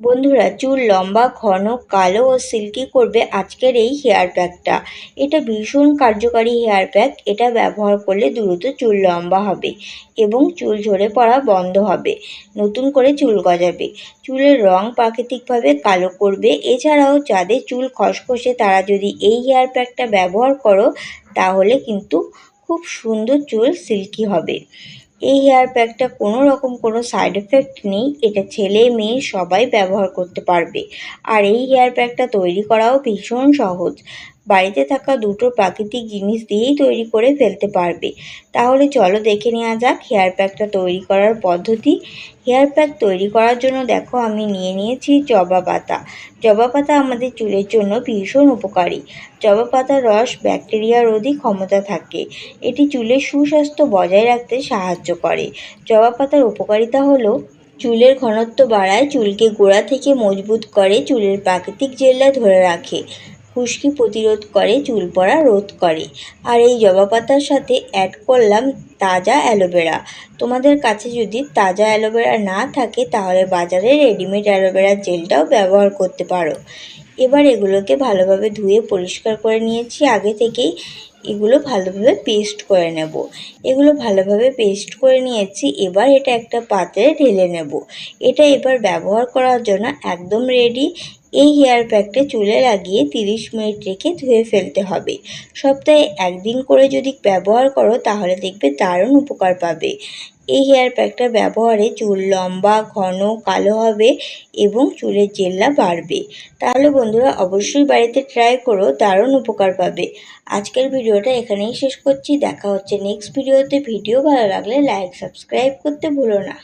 বন্ধুরা, চুল লম্বা, ঘন, কালো ও সিল্কি করবে আজকের এই হেয়ার প্যাকটা এটা ভীষণ কার্যকারী হেয়ার প্যাক এটা ব্যবহার করলে দ্রুত চুল লম্বা হবে এবং চুল ঝরে পড়া বন্ধ হবে। নতুন করে চুল গজাবে। চুলের রং প্রাকৃতিকভাবে কালো করবে। এছাড়াও যাদের চুল খসখসে, তারা যদি এই হেয়ার প্যাকটা ব্যবহার করো, তাহলে কিন্তু খুব সুন্দর চুল সিল্কি হবে। এই হেয়ার প্যাকটা কোনো রকম কোনো সাইড এফেক্ট নেই। এটা ছেলে মেয়ে সবাই ব্যবহার করতে পারবে। আর এই হেয়ার প্যাকটা তৈরি করাও ভীষণ সহজ। বাড়িতে থাকা দুটো প্রাকৃতিক জিনিস দিয়েই তৈরি করে ফেলতে পারবে। তাহলে চলো দেখে নেওয়া যাক হেয়ার প্যাকটা তৈরি করার পদ্ধতি। হেয়ার প্যাক তৈরি করার জন্য দেখো আমি নিয়ে নিয়েছি জবা পাতা। জবা পাতা আমাদের চুলের জন্য ভীষণ উপকারী। জবা পাতার রস ব্যাকটেরিয়া রোধী ক্ষমতা থাকে। এটি চুলের সুস্বাস্থ্য বজায় রাখতে সাহায্য করে। জবা পাতার উপকারিতা হলো চুলের ঘনত্ব বাড়ায় চুলকে গোড়া থেকে মজবুত করে চুলের প্রাকৃতিক জেল্লা ধরে রাখে। খুশকি প্রতিরোধ করে, চুল পড়া রোধ করে। আর এই জবা পাতার সাথে অ্যাড করলাম তাজা অ্যালোভেরা। তোমাদের কাছে যদি তাজা অ্যালোভেরা না থাকে, তাহলে বাজারে রেডিমেড অ্যালোভেরা জেলটাও ব্যবহার করতে পারো। এবার এগুলোকে ভালোভাবে ধুয়ে পরিষ্কার করে নিয়েছি। আগে থেকেই এগুলো ভালোভাবে পেস্ট করে নেব। এগুলো ভালোভাবে পেস্ট করে নিয়েছি। এবার এটা একটা পাত্রে ঢেলে নেব। এটা এবার ব্যবহার করার জন্য একদম রেডি এই হেয়ার প্যাকটা চুলে লাগিয়ে 30 মিনিট রেখে ধুয়ে ফেলতে হবে। সপ্তাহে একদিন করে যদি ব্যবহার করো, তাহলে দেখবে দারুণ উপকার পাবে। এই হেয়ার প্যাকটা ব্যবহারে চুল লম্বা, ঘন, কালো হবে এবং চুলের জেল্লা বাড়বে। তাহলে বন্ধুরা অবশ্যই বাড়িতে ট্রাই করো, দারুণ উপকার পাবে। আজকের ভিডিওটা এখানেই শেষ করছি। দেখা হচ্ছে নেক্সট ভিডিওতে ভিডিও ভালো লাগলে লাইক সাবস্ক্রাইব করতে ভুলো না।